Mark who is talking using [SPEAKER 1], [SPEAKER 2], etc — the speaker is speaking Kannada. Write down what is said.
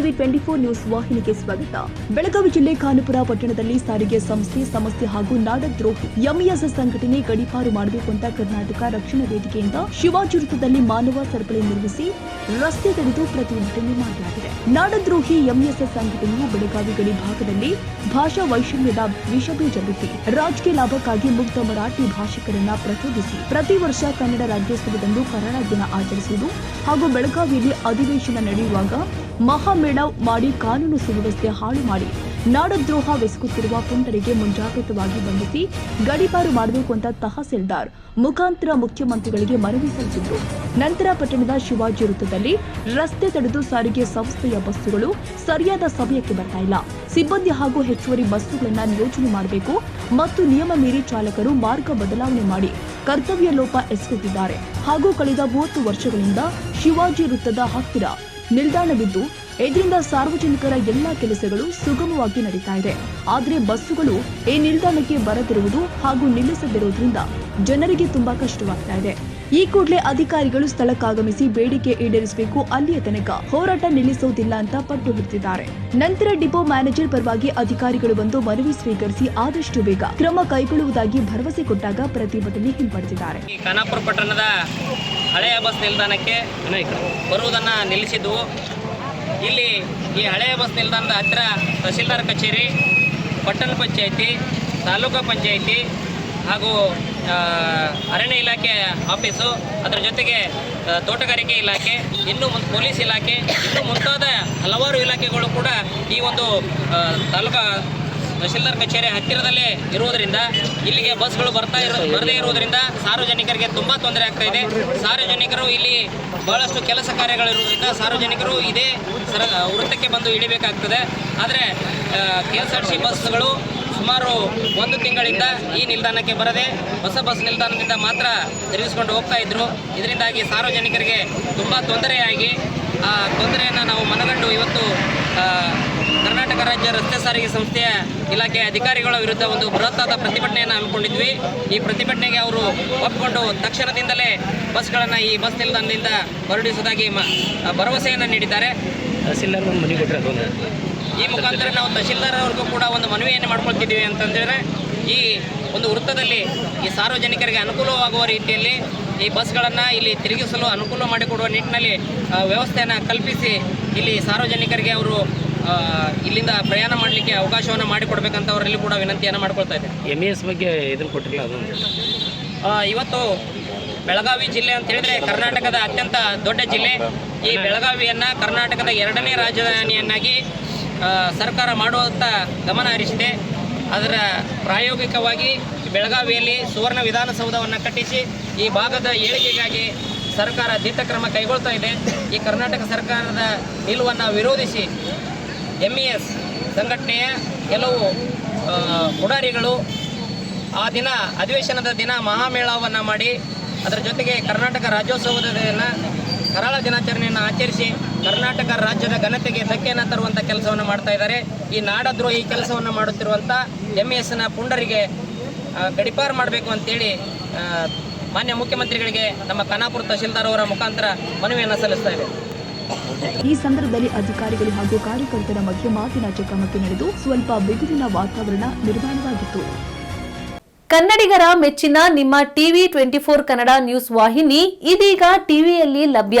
[SPEAKER 1] ಟಿವಿ ಟ್ವೆಂಟಿ ಫೋರ್ ನ್ಯೂಸ್ ವಾಹಿನಿಗೆ ಸ್ವಾಗತ. ಬೆಳಗಾವಿ ಜಿಲ್ಲೆ ಖಾನುಪುರ ಪಟ್ಟಣದಲ್ಲಿ ಸಾರಿಗೆ ಸಂಸ್ಥೆ, ಸಮಸ್ಯೆ ಹಾಗೂ ನಾಡದ್ರೋಹಿ ಎಂಇಎಸ್ ಸಂಘಟನೆ ಗಡಿಪಾರು ಮಾಡಬೇಕು ಅಂತ ಕರ್ನಾಟಕ ರಕ್ಷಣಾ ವೇದಿಕೆಯಿಂದ ಶಿವಾಜುರುತದಲ್ಲಿ ಮಾನವ ಸರಪಳಿ ನಿರ್ಮಿಸಿ ರಸ್ತೆ ತಡೆದು ಪ್ರತಿಭಟನೆ ಮಾಡಲಾಗಿದೆ. ನಾಡದ್ರೋಹಿ ಎಂಇಎಸ್ ಸಂಘಟನೆಯು ಬೆಳಗಾವಿ ಗಡಿ ಭಾಗದಲ್ಲಿ ಭಾಷಾ ವೈಷಮ್ಯದ ವಿಷಬೀಜ ಬಿತ್ತಿ ರಾಜಕೀಯ ಲಾಭಕ್ಕಾಗಿ ಮುಕ್ತ ಮರಾಠಿ ಭಾಷಿಕರನ್ನ ಪ್ರಚೋದಿಸಿ, ಪ್ರತಿ ವರ್ಷ ಕನ್ನಡ ರಾಜ್ಯೋತ್ಸವದಂದು ಕನ್ನಡ ದಿನ ಆಚರಿಸುವುದು ಹಾಗೂ ಬೆಳಗಾವಿಯಲ್ಲಿ ಅಧಿವೇಶನ ನಡೆಯುವಾಗ ಮಹಾಮೇಳಾವ್ ಮಾಡಿ ಕಾನೂನು ಸುವ್ಯವಸ್ಥೆ ಹಾಳು ಮಾಡಿ. ನಾಡದ್ರೋಹ ಬೆಸಗುತ್ತಿರುವ ಪುಂಡರಿಗೆ ಮುಂಜಾಗ್ರತವಾಗಿ ಬಂಧಿಸಿ ಗಡಿಪಾರು ಮಾಡಬೇಕು ಅಂತ ತಹಸೀಲ್ದಾರ್ ಮುಖಾಂತರ ಮುಖ್ಯಮಂತ್ರಿಗಳಿಗೆ ಮನವಿ ಸಲ್ಲಿಸಿದ್ರು. ನಂತರ ಪಟ್ಟಣದ ಶಿವಾಜಿ ವೃತ್ತದಲ್ಲಿ ರಸ್ತೆ ತಡೆದು ಸಾರಿಗೆ ಸಂಸ್ಥೆಯ ಬಸ್ಸುಗಳು ಸರಿಯಾದ ಸಮಯಕ್ಕೆ ಬರ್ತಾ ಇಲ್ಲ. ಸಿಬ್ಬಂದಿ ಹಾಗೂ ಹೆಚ್ಚುವರಿ ಬಸ್ಸುಗಳನ್ನು ನಿಯೋಜನೆ ಮಾಡಬೇಕು ಮತ್ತು ನಿಯಮ ಮೀರಿ ಚಾಲಕರು ಮಾರ್ಗ ಬದಲಾವಣೆ ಮಾಡಿ ಕರ್ತವ್ಯ ಲೋಪ ಎಸಗುತ್ತಿದ್ದಾರೆ. ಹಾಗೂ ಕಳೆದ ಮೂವತ್ತು ವರ್ಷಗಳಿಂದ ಶಿವಾಜಿ ವೃತ್ತದ ಹತ್ತಿರ ನಿಲ್ದಾಣವಿದ್ದು ಇದರಿಂದ ಸಾರ್ವಜನಿಕರ ಎಲ್ಲಾ ಕೆಲಸಗಳು ಸುಗಮವಾಗಿ ನಡೀತಾ ಇದೆ. ಆದರೆ ಬಸ್ಸುಗಳು ಈ ನಿಲ್ದಾಣಕ್ಕೆ ಬರದಿರುವುದು ಹಾಗೂ ನಿಲ್ಲಿಸದಿರುವುದರಿಂದ ಜನರಿಗೆ ತುಂಬಾ ಕಷ್ಟವಾಗ್ತಾ ಇದೆ. ಈ ಕೂಡಲೇ ಅಧಿಕಾರಿಗಳು ಸ್ಥಳಕ್ಕಾಗಮಿಸಿ ಬೇಡಿಕೆ ಈಡೇರಿಸಬೇಕು, ಅಲ್ಲಿಯ ತನಕ ಹೋರಾಟ ನಿಲ್ಲಿಸುವುದಿಲ್ಲ ಅಂತ ಪಟ್ಟು ಹಿಡಿದಿದ್ದಾರೆ. ನಂತರ ಡಿಪೋ ಮ್ಯಾನೇಜರ್ ಪರವಾಗಿ ಅಧಿಕಾರಿಗಳು ಬಂದು ಮನವಿ ಸ್ವೀಕರಿಸಿ ಆದಷ್ಟು ಬೇಗ ಕ್ರಮ ಕೈಗೊಳ್ಳುವುದಾಗಿ ಭರವಸೆ ಕೊಟ್ಟಾಗ ಪ್ರತಿಭಟನೆ ಹಿಂಪಡೆದಿದ್ದಾರೆ.
[SPEAKER 2] ಹಳೆಯ ಬಸ್ ನಿಲ್ದಾಣಕ್ಕೆ ಬರುವುದನ್ನು ನಿಲ್ಲಿಸಿದ್ದವು ಇಲ್ಲಿ ಈ ಹಳೆಯ ಬಸ್ ನಿಲ್ದಾಣದ ಹತ್ತಿರ ತಹಸೀಲ್ದಾರ್ ಕಚೇರಿ, ಪಟ್ಟಣ ಪಂಚಾಯಿತಿ, ತಾಲೂಕು ಪಂಚಾಯಿತಿ ಹಾಗೂ ಅರಣ್ಯ ಇಲಾಖೆ ಆಫೀಸು. ಅದರ ಜೊತೆಗೆ ತೋಟಗಾರಿಕೆ ಇಲಾಖೆ, ಇನ್ನು ಪೊಲೀಸ್ ಇಲಾಖೆ, ಇನ್ನು ಮುಂತಾದ ಹಲವಾರು ಇಲಾಖೆಗಳು ಕೂಡ ಈ ಒಂದು ತಾಲೂಕಾ ತಹಶೀಲ್ದಾರ್ ಕಚೇರಿ ಹತ್ತಿರದಲ್ಲೇ ಇರುವುದರಿಂದ, ಇಲ್ಲಿಗೆ ಬಸ್ಗಳು ಬರ್ತಾ ಇರೋ, ಬರದೇ ಇರುವುದರಿಂದ ಸಾರ್ವಜನಿಕರಿಗೆ ತುಂಬ ತೊಂದರೆ ಆಗ್ತಾ ಇದೆ. ಸಾರ್ವಜನಿಕರು ಇಲ್ಲಿ ಬಹಳಷ್ಟು ಕೆಲಸ ಕಾರ್ಯಗಳಿರುವುದರಿಂದ ಸಾರ್ವಜನಿಕರು ಇದೇ ಸರ, ವೃತ್ತಕ್ಕೆ ಬಂದು ಇಳಿಬೇಕಾಗ್ತದೆ. ಆದರೆ ಕೆ ಎಸ್ ಆರ್ ಸಿ ಬಸ್ಗಳು ಸುಮಾರು ಒಂದು ತಿಂಗಳಿಂದ ಈ ನಿಲ್ದಾಣಕ್ಕೆ ಬರದೆ ಹೊಸ ಬಸ್ ನಿಲ್ದಾಣದಿಂದ ಮಾತ್ರ ತಿರುಗಿಸ್ಕೊಂಡು ಹೋಗ್ತಾ ಇದ್ರು. ಇದರಿಂದಾಗಿ ಸಾರ್ವಜನಿಕರಿಗೆ ತುಂಬ ತೊಂದರೆಯಾಗಿ, ಆ ತೊಂದರೆಯನ್ನು ನಾವು ಮನಗಂಡು ಇವತ್ತು ಕರ್ನಾಟಕ ರಾಜ್ಯ ರಸ್ತೆ ಸಾರಿಗೆ ಸಂಸ್ಥೆಯ ಇಲಾಖೆ ಅಧಿಕಾರಿಗಳ ವಿರುದ್ಧ ಒಂದು ಬೃಹತ್ತಾದ ಪ್ರತಿಭಟನೆಯನ್ನು ಹಮ್ಮಿಕೊಂಡಿದ್ವಿ. ಈ ಪ್ರತಿಭಟನೆಗೆ ಅವರು ಒಪ್ಪಿಕೊಂಡು ತಕ್ಷಣದಿಂದಲೇ ಬಸ್ಗಳನ್ನು ಈ ಬಸ್ ನಿಲ್ದಾಣದಿಂದ ಹೊರಡಿಸುವುದಾಗಿ ಭರವಸೆಯನ್ನು ನೀಡಿದ್ದಾರೆ.
[SPEAKER 3] ತಹಸೀಲ್ದಾರ್ ಒಂದು ಮನೆ ಕೊಟ್ಟರೆ ಅದೊಂದು
[SPEAKER 2] ಈ ಮುಖಾಂತರ ನಾವು ತಹಶೀಲ್ದಾರ್ ಅವ್ರಿಗೂ ಕೂಡ ಒಂದು ಮನವಿಯನ್ನು ಮಾಡ್ಕೊಳ್ತಿದ್ದೀವಿ ಅಂತಂದರೆ ಈ ಒಂದು ವೃತ್ತದಲ್ಲಿ ಈ ಸಾರ್ವಜನಿಕರಿಗೆ ಅನುಕೂಲವಾಗುವ ರೀತಿಯಲ್ಲಿ ಈ ಬಸ್ಗಳನ್ನು ಇಲ್ಲಿ ತಿರುಗಿಸಲು ಅನುಕೂಲ ಮಾಡಿಕೊಡುವ ನಿಟ್ಟಿನಲ್ಲಿ ವ್ಯವಸ್ಥೆಯನ್ನು ಕಲ್ಪಿಸಿ ಇಲ್ಲಿ ಸಾರ್ವಜನಿಕರಿಗೆ ಅವರು ಇಲ್ಲಿಂದ ಪ್ರಯಾಣ ಮಾಡಲಿಕ್ಕೆ ಅವಕಾಶವನ್ನು ಮಾಡಿಕೊಡ್ಬೇಕಂತ ಅವರಲ್ಲಿ ಕೂಡ ವಿನಂತಿಯನ್ನು ಮಾಡ್ಕೊಳ್ತಾ ಇದ್ದೇನೆ.
[SPEAKER 3] ಎಂ ಎಸ್ ಬಗ್ಗೆ ಇದನ್ನು ಕೊಟ್ಟಿಲ್ಲ
[SPEAKER 2] ಅದು. ಇವತ್ತು ಬೆಳಗಾವಿ ಜಿಲ್ಲೆ ಅಂತ ಹೇಳಿದ್ರೆ ಕರ್ನಾಟಕದ ಅತ್ಯಂತ ದೊಡ್ಡ ಜಿಲ್ಲೆ. ಈ ಬೆಳಗಾವಿಯನ್ನ ಕರ್ನಾಟಕದ ಎರಡನೇ ರಾಜಧಾನಿಯನ್ನಾಗಿ ಸರ್ಕಾರ ಮಾಡುವಂತ ಗಮನ ಹರಿಸಿದೆ. ಅದರ ಪ್ರಾಯೋಗಿಕವಾಗಿ ಬೆಳಗಾವಿಯಲ್ಲಿ ಸುವರ್ಣ ವಿಧಾನಸೌಧವನ್ನು ಕಟ್ಟಿಸಿ ಈ ಭಾಗದ ಏಳಿಗೆಗಾಗಿ ಸರ್ಕಾರ ದಿಟ್ಟ ಕ್ರಮ ಕೈಗೊಳ್ತಾ ಇದೆ. ಈ ಕರ್ನಾಟಕ ಸರ್ಕಾರದ ನಿಲುವನ್ನು ವಿರೋಧಿಸಿ ಎಂ ಇ ಎಸ್ ಸಂಘಟನೆಯ ಕೆಲವು ಪುಡಾರಿಗಳು ಆ ದಿನ ಅಧಿವೇಶನದ ದಿನ ಮಹಾಮೇಳವನ್ನು ಮಾಡಿ ಅದರ ಜೊತೆಗೆ ಕರ್ನಾಟಕ ರಾಜ್ಯೋತ್ಸವದ ದಿನ ಕರಾಳ ದಿನಾಚರಣೆಯನ್ನು ಆಚರಿಸಿ ಕರ್ನಾಟಕ ರಾಜ್ಯದ ಘನತೆಗೆ ಧಕ್ಕೆಯನ್ನು ತರುವಂಥ ಕೆಲಸವನ್ನು ಮಾಡ್ತಾ ಇದ್ದಾರೆ. ಈ ನಾಡದ್ರೋಹಿ ಕೆಲಸವನ್ನು ಮಾಡುತ್ತಿರುವಂಥ ಎಂ ಎಸ್ನ ಪುಂಡರಿಗೆ ಗಡಿಪಾರು ಮಾಡಬೇಕು ಅಂತೇಳಿ ಮಾನ್ಯ ಮುಖ್ಯಮಂತ್ರಿಗಳಿಗೆ ನಮ್ಮ ಖಾನಾಪುರ ತಹಶೀಲ್ದಾರ್ ಅವರ ಮುಖಾಂತರ ಮನವಿಯನ್ನು ಸಲ್ಲಿಸ್ತಾ ಇದೆ
[SPEAKER 1] ಈ ಸಂದರ್ಭದಲ್ಲಿ ಅಧಿಕಾರಿಗಳು ಹಾಗೂ ಕಾರ್ಯಕರ್ತರ ಮಧ್ಯೆ ಮಾತಿನ ಚಕಮಕಿ ನಡೆದು ಸ್ವಲ್ಪ ಬಿಗುವಿನ ವಾತಾವರಣ ನಿರ್ಮಾಣವಾಗಿತ್ತು.
[SPEAKER 4] ಕನ್ನಡಿಗರ ಮೆಚ್ಚಿನ ನಿಮ್ಮ TV twenty four Kannada news ವಾಹಿನಿ ಇದೀಗ ಟಿವಿಯಲ್ಲಿ ಲಭ್ಯ.